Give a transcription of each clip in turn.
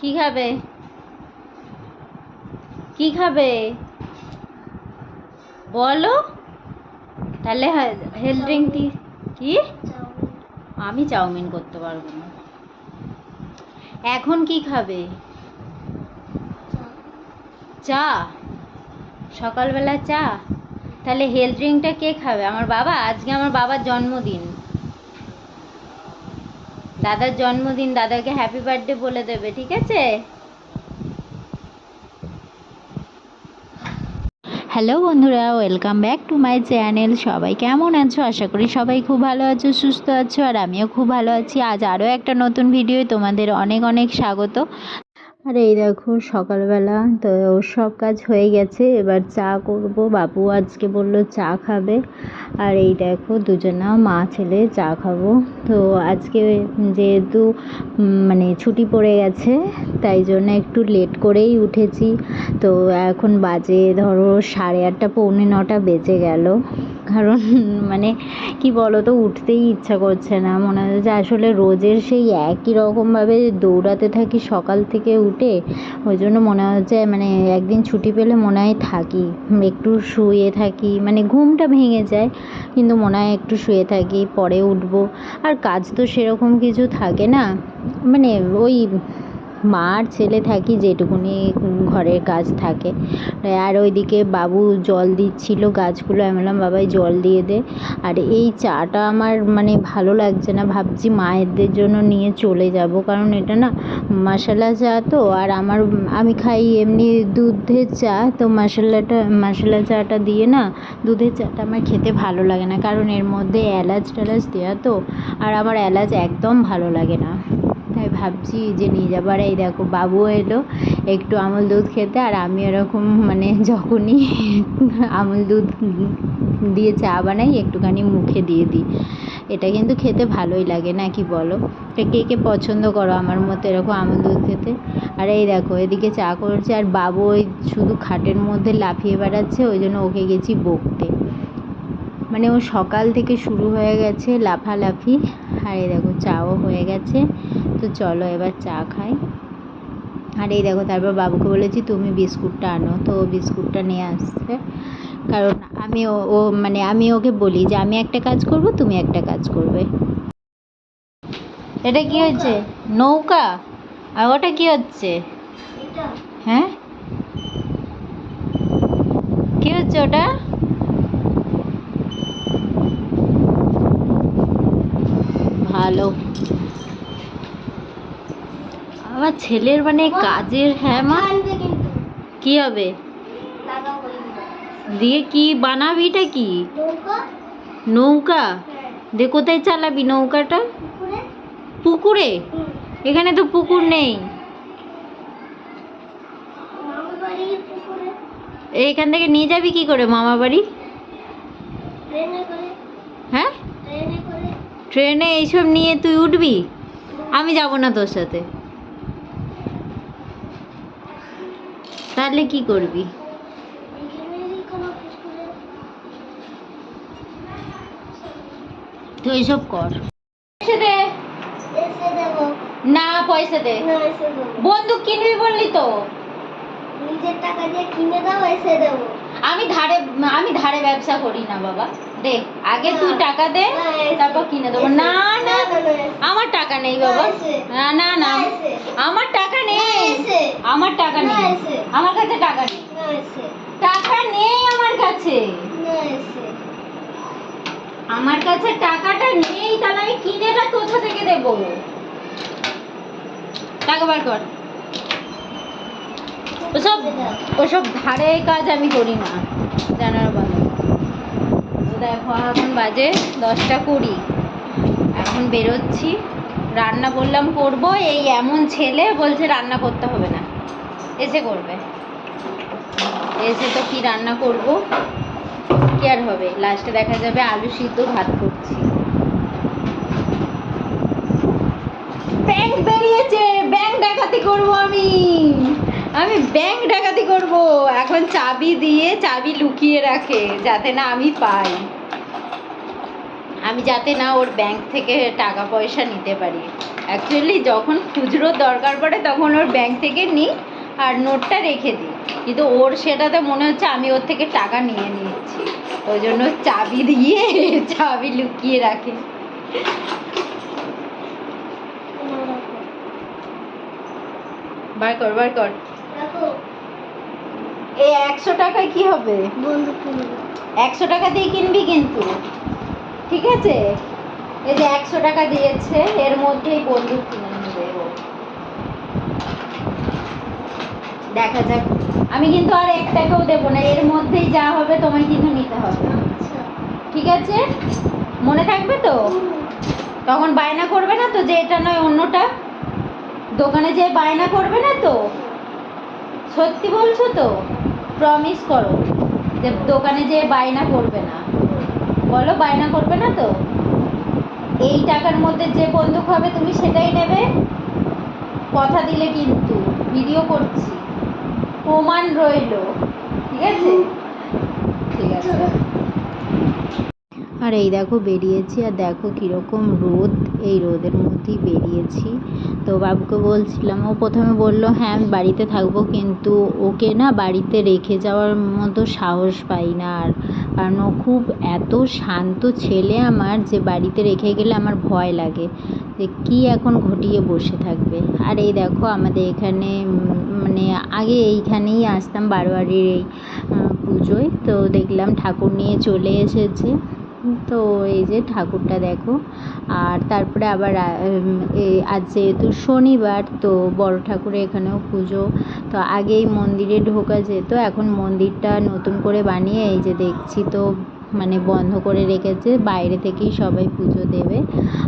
কি খাবে? কি খাবে? বলো। তাহলে হেলথ ড্রিঙ্ক দি কি? আমি চাউমিন করতে পারব না। এখন কি খাবে? চা। সকালবেলা চা। তাহলে হেলথ ড্রিঙ্কটা কে খাবে? আমার বাবা? আজকে আমার বাবার জন্মদিন। দাদার জন্মদিন, দাদাকে হ্যাপি বার্থডে বলে দেবে, ঠিক আছে? হ্যালো বন্ধুরা welcome back to my channel সবাই কেমন আছো? আশা করি সবাই খুব ভালো আছো, সুস্থ আছো, আর আমিও খুব ভালো আছি। আজ আরও একটা নতুন ভিডিও তোমাদের অনেক অনেক স্বাগত। আর এই দেখো সকালবেলা, তো সব কাজ হয়ে গেছে। এবার চা করব। বাবু আজকে বলল চা খাবে। আর এই দেখো দুজনা মা ছেলে চা খাব। তো আজকে যেহেতু মানে ছুটি পড়ে গেছে, তাই জন্য একটু লেট করেই উঠেছি। তো এখন বাজে ধরো সাড়ে আটটা, পৌনে নটা বেজে গেল। কারণ মানে কি বলো তো উঠতেই ইচ্ছা করছে না। মনে হচ্ছে আসলে রোজের সেই একই রকমভাবে দৌড়াতে থাকি সকাল থেকে উঠে ওই জন্য মনে হচ্ছে মানে একদিন ছুটি পেলে মনে হয় থাকি, একটু শুয়ে থাকি মানে ঘুমটা ভেঙে যায়, কিন্তু মনে হয় একটু শুয়ে থাকি, পরে উঠবো। আর কাজ তো সেরকম কিছু থাকে না মানে ওই মা আর ছেলে থাকি, যেটুকুনি ঘরের কাজ থাকে। আর ওইদিকে বাবু জল দিচ্ছিল গাছগুলো। আমি বললাম, বাবাই, জল দিয়ে দে। আর এই চাটা আমার মানে ভালো লাগছে না। ভাবছি মায়েদের জন্য নিয়ে চলে যাব। কারণ এটা না মশলা চা তো। আর আমার, আমি খাই এমনি দুধের চা। তো মশলাটা, মশলা চাটা দিয়ে না দুধের চাটা আমার খেতে ভালো লাগে না। কারণ এর মধ্যে এলাচ টেলাচ দেওয়া তো। আর আমার এলাচ একদম ভালো লাগে না। তাই ভাবছি যে নিয়ে যাব। আর এই দেখো বাবু এলো একটু আমল দুধ খেতে, আর আমি এরকম মানে যখনই আমল দুধ দিয়ে চা বানাই, একটুখানি মুখে দিয়ে দিই। এটা কিন্তু খেতে ভালোই লাগে, না কি বলো? তো কে কে পছন্দ করো আমার মতো এরকম আমল দুধ খেতে? আর এই দেখো, এদিকে চা করছে, আর বাবু ওই শুধু খাটের মধ্যে লাফিয়ে বেড়াচ্ছে, ওই জন্য ওকে গেছি বকতে। মানে ও সকাল থেকে শুরু হয়ে গেছে লাফালাফি, আর এই দেখো, চাও হয়ে গেছে। তো চলো এবার চা খাই। আর এই দেখো তারপর বাবুকে বলেছি তুমি বিস্কুটটা আনো। তো ও বিস্কুটটা নিয়ে আসছে। কারণ আমি ও ও মানে আমি ওকে বলি যে আমি একটা কাজ করব তুমি একটা কাজ করবে। এটা কি হচ্ছে? নৌকা? আর ওটা কি হচ্ছে? হ্যাঁ? কি হচ্ছে ওটা? ভালো। আমার ছেলের মানে কাজের হ্যাঁ মা? কি হবে? দিয়ে কি বানাবিটা কি? নৌকা? দে কোথায় চালাবি নৌকাটা? পুকুরে? এখানে তো পুকুর নেই। এখান থেকে নিয়ে যাবি কি করে মামা বাড়ি? হ্যাঁ? ট্রেনে এইসব নিয়ে তুই উঠবি? আমি যাব না তোর সাথে। তাহলে কি করবি? তুই এইসব কর। না পয়সা দে। বন্দুক কিনবি বললি তো? নিজের টাকা দিয়ে কিনে দাও এসে দেবো। আমি ধারে আমি ধারে ব্যবসা করি না বাবা। দে আগে তুই টাকা দে তারপর কিনে দেবো। না না আমার টাকা নেই বাবা। না না না আমার টাকা নেই আমার টাকা নেই। আমার কাছে টাকা নেই। টাকা নেই আমার কাছে। আমার কাছে টাকাটা নেই তাহলে আমি কিনে না কোথা থেকে দেব? টাকা বার কর। ওসব ওসব ধারে কাজ আমি করি না জানার বলো। তো দেখো এখন বাজে দশটা কুড়ি। এখন বেরোচ্ছি। রান্না বললাম করব এই এমন ছেলে বলছে রান্না করতে হবে না। এসে করবে। এসে তো কি রান্না করব? কি আর হবে? লাস্টে দেখা যাবে আলু সিদ্ধ ভাত করছি। ব্যাংক বেরিয়েছে! ব্যাংক ডাকাতি করব আমি। আমি ব্যাংক ডাকাতি করব। এখন চাবি দিয়ে চাবি লুকিয়ে রাখে, যাতে না আমি পাই। আমি যাতে না ওর ব্যাংক থেকে টাকা পয়সা নিতে পারি। অ্যাকচুয়ালি যখন খুচরোর দরকার পড়ে, তখন ওর ব্যাংক থেকে নিই। আর নোটটা রেখে দিই। কিন্তু ওর সেটাতে মনে হচ্ছে আমি ওর থেকে টাকা নিয়ে নিয়েছি। ওই জন্য চাবি দিয়ে চাবি লুকিয়ে রাখে। বার কর বার কর। এই একশো টাকায় কি হবে? একশো টাকা দিয়ে কিনবি কিন্তু। ঠিক আছে? এই যে একশো টাকা দিয়েছে এর মধ্যেই বন্দুক কিনে নেবে ও দেখা যাক। আমি কিন্তু আর এক টাকাও দেবো না, এর মধ্যেই যা হবে তোমায় কিন্তু নিতে হবে। ঠিক আছে? মনে থাকবে তো? তখন বায়না করবে না তো যে এটা নয় অন্যটা? দোকানে যে বায়না করবে না তো? সত্যি বলছো তো? প্রমিস করো যে দোকানে যে বায়না করবে না। বলো, বায়না করবে না তো? এই টাকার মধ্যে যে বন্দুক হবে তুমি সেটাই নেবে? কথা দিলে কিন্তু ভিডিও করছি। প্রমাণ রইল। ঠিক আছে? ঠিক আছে। আর এই দেখো বেরিয়েছি, আর দেখো কীরকম রোদ, এই রোদের মধ্যেই বেরিয়েছি। তো বাবুকে বলছিলাম, ও প্রথমে বলল হ্যাঁ আমি বাড়িতে থাকব, কিন্তু ওকে না বাড়িতে রেখে যাওয়ার মতো সাহস পাই না আর। কারণ ও খুব এত শান্ত ছেলে আমার যে বাড়িতে রেখে গেলে আমার ভয় লাগে যে কী এখন ঘটিয়ে বসে থাকবে। আর এই দেখো আমাদের এখানে মানে আগে এইখানেই আসতাম বারোয়ারির এই পুজোয়। তো দেখলাম ঠাকুর নিয়ে চলে এসেছে। তো এই যে ঠাকুরটা দেখো, আর তারপরে আবার আজ যেহেতু শনিবার, তো বড় ঠাকুরের এখানেও পুজো। তো আগেই মন্দিরে ঢোকা যেত, এখন মন্দিরটা নতুন করে বানিয়ে এই যে দেখছি তো মানে বন্ধ করে রেখেছে, বাইরে থেকেই সবাই পুজো দেবে।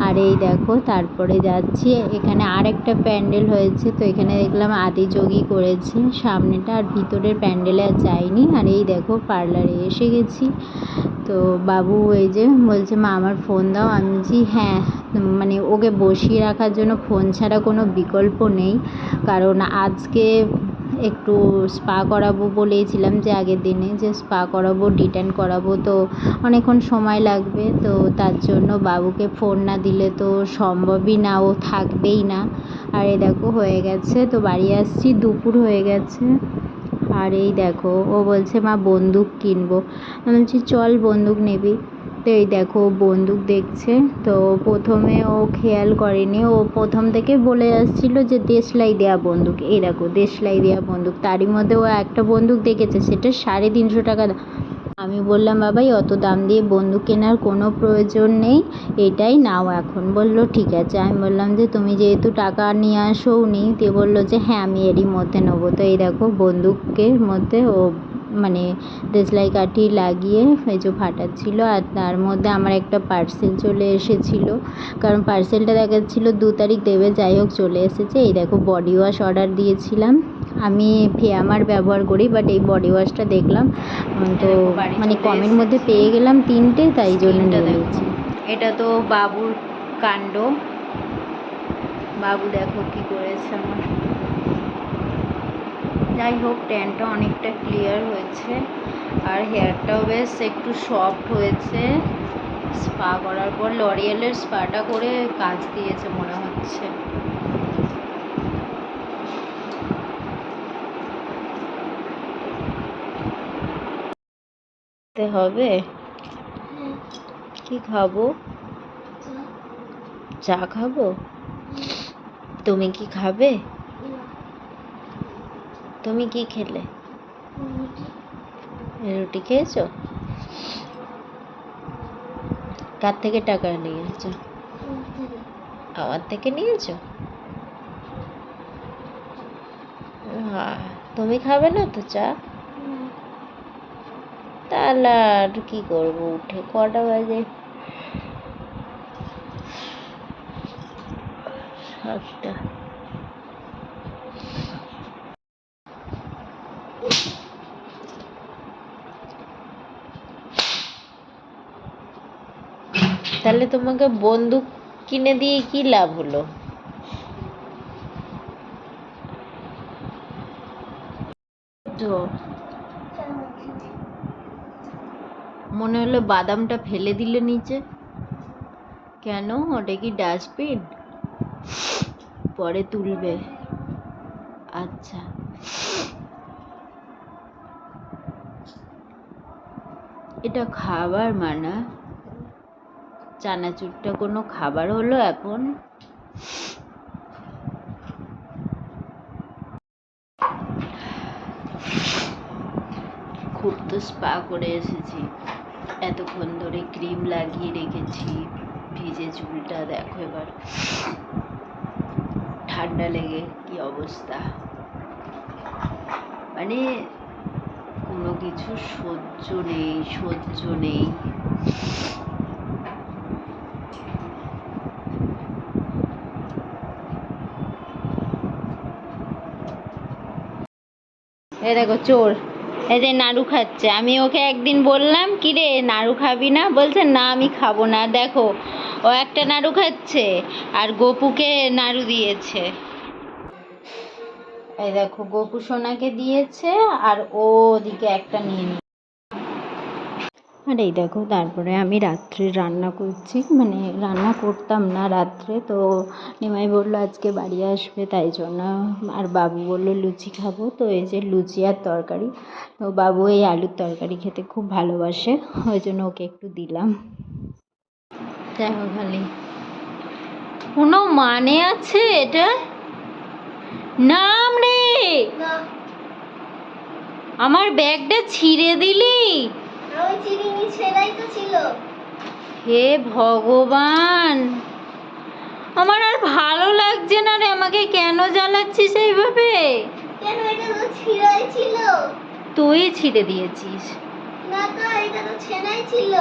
আর এই দেখো, তারপরে যাচ্ছি, এখানে আর একটা প্যান্ডেল হয়েছে, তো এখানে দেখলাম আদিযোগী করেছে সামনেটা, আর ভিতরের প্যান্ডেলে আর যাইনি। আর এই দেখো, পার্লারে এসে গেছি। তো বাবু এই যে বলছে, মা, আমার ফোন দাও। আমি বলছি হ্যাঁ মানে ওকে বসিয়ে রাখার জন্য ফোন ছাড়া কোনো বিকল্প নেই। কারণ আজকে একটু স্পা করাবো বলেইছিলাম যে আগের দিনে যে স্পা করাবো, ডিটেন করাবো, তো অনেকক্ষণ সময় লাগবে, তো তার জন্য বাবুকে ফোন না দিলে তো সম্ভবই না, ও থাকবেই না। আর এই দেখো হয়ে গেছে, তো বাড়ি আসছি, দুপুর হয়ে গেছে। আর এই দেখো, ও বলছে, মা, বন্দুক কিনবো। আমি বলছি, চল, বন্দুক নিবি। তো এই দেখো বন্দুক দেখছে। তো প্রথমে ও খেয়াল করেনি। ও প্রথম থেকে বলে আসছিল যে, দেশলাই দেয়া বন্দুক। এই দেখো, দেশলাই দেয়া বন্দুক। তারই মধ্যে ও একটা বন্দুক দেখেছে, সেটা সাড়ে তিনশো টাকা আমি বললাম বাবাই অত দাম দিয়ে বন্দুক কেনার কোনো প্রয়োজন নেই। এটাই নাও এখন। বলল, ঠিক আছে। আমি বললাম যে, তুমি যেহেতু টাকা নিয়ে আসোও নি দিয়ে বলল যে হ্যাঁ আমি এরই মধ্যে নেব। তো এই দেখো, বন্দুকের মধ্যে ও মানে দেশলাই কাঠি লাগিয়ে এই যে ফাটাচ্ছিলো আর তার মধ্যে আমার একটা পার্সেল চলে এসেছিল। কারণ পার্সেলটা দেখাচ্ছিলো দু তারিখ দেবে যাই হোক চলে এসেছে। এই দেখো বডি ওয়াশ অর্ডার দিয়েছিলাম। আমি ফেয়ামার ব্যবহার করি বাট এই বডি ওয়াশটা দেখলাম। তো মানে কমের মধ্যে পেয়ে গেলাম তিনটে তাই জন্য নিয়ে নিয়েছি। এটা তো বাবুর কাণ্ড। বাবু দেখো কি করেছে আমার। যাই হোক ট্যানটা অনেকটা ক্লিয়ার হয়েছে। আর হেয়ারটাও বেশ একটু সফট হয়েছে। স্পা করার পর লরিয়ালের স্পাটা করে কাজ দিয়েছে মনে হচ্ছে। হবে? কি খাব? চা খাব? তুমি কি খাবে? তুমি কি খেলে? রুটি খেয়েছো? কার থেকে টাকা নিয়েছো? আমার থেকে নিয়েছো? তুমি খাবে না তো চা? তাহলে আর কি করব? উঠে কটা বাজে? সাতটা। তাহলে তোমাকে বন্দুক কিনে দিয়ে কি লাভ হলো? মনে হলো বাদামটা ফেলে দিলে নিচে। কেন? ওটা কি ডাস্টবিন? পরে তুলবে। আচ্ছা। এটা খাবার মানা। চানাচুরটা কোনো খাবার হলো এখন? খুব তো স্পা করে এসেছি। এতক্ষণ ধরে ক্রিম লাগিয়ে রেখেছি, ভিজে চুলটা দেখো এবার। ঠান্ডা লেগে কি অবস্থা? মানে কোনো কিছু সহ্য নেই সহ্য নেই। এ দেখো, চোর। এই যে নাড়ু খাচ্ছে। আমি ওকে একদিন বললাম কি রে নাড়ু খাবি না? বলছে, না, আমি খাব না। দেখো, ও একটা নাড়ু খাচ্ছে আর গোপুকে নাড়ু দিয়েছে। এই দেখো, গোপু সোনাকে দিয়েছে আর ও ওদিকে একটা নিয়ে আর এই দেখো তারপরে আমি রাত্রে রান্না করছি। মানে রান্না করতাম না রাত্রে তো নিমাই বলল আজকে বাড়ি আসবে তাই জন্য আর বাবু বলল লুচি খাব। তো এই যে লুচি আর তরকারি তো বাবু এই আলুর তরকারি খেতে খুব ভালোবাসে ওই জন্য ওকে একটু দিলাম। দেখো খালি কোনো মানে আছে এটা? নাম রে! আমার ব্যাগটা ছিঁড়ে দিলি? হে ভগবান! আমার আর ভালো লাগছে না রে আমাকে কেন জ্বালাচ্ছিস এইভাবে? কেন এটা তো ছিঁড়াই ছিল? তুই ছিঁড়ে দিয়েছিস। না তো এটা তো ছেনাই ছিল।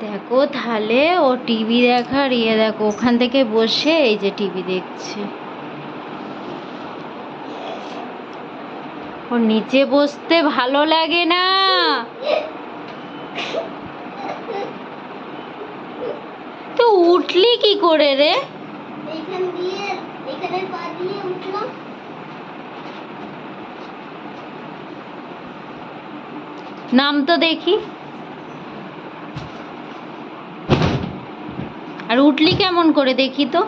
দেখো তাহলে ও টিভি দেখার ইয়ে দেখো ওখান থেকে বসে এই যে টিভি দেখছে। ওর নিচে বসতে ভালো লাগে না। তো উঠলি কি করে রে? এইখান দিয়ে এখানে পা দিয়ে উঠলাম। নাম তো দেখি। আর উঠলি কেমন করে দেখি তো?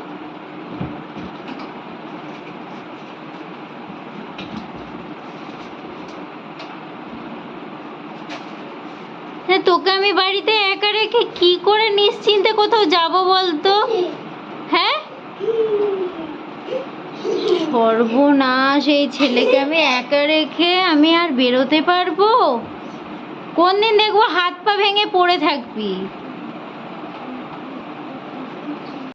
তোকে আমি বাড়িতে একা রেখে কি করে নিশ্চিন্তে কোথাও যাব বলতো? হ্যাঁ? সর্বনাশ, এই ছেলেকে আমি একা রেখে আমি আর বেরোতে পারব? কোন দিন দেখব হাত পা ভেঙে পড়ে থাকবি।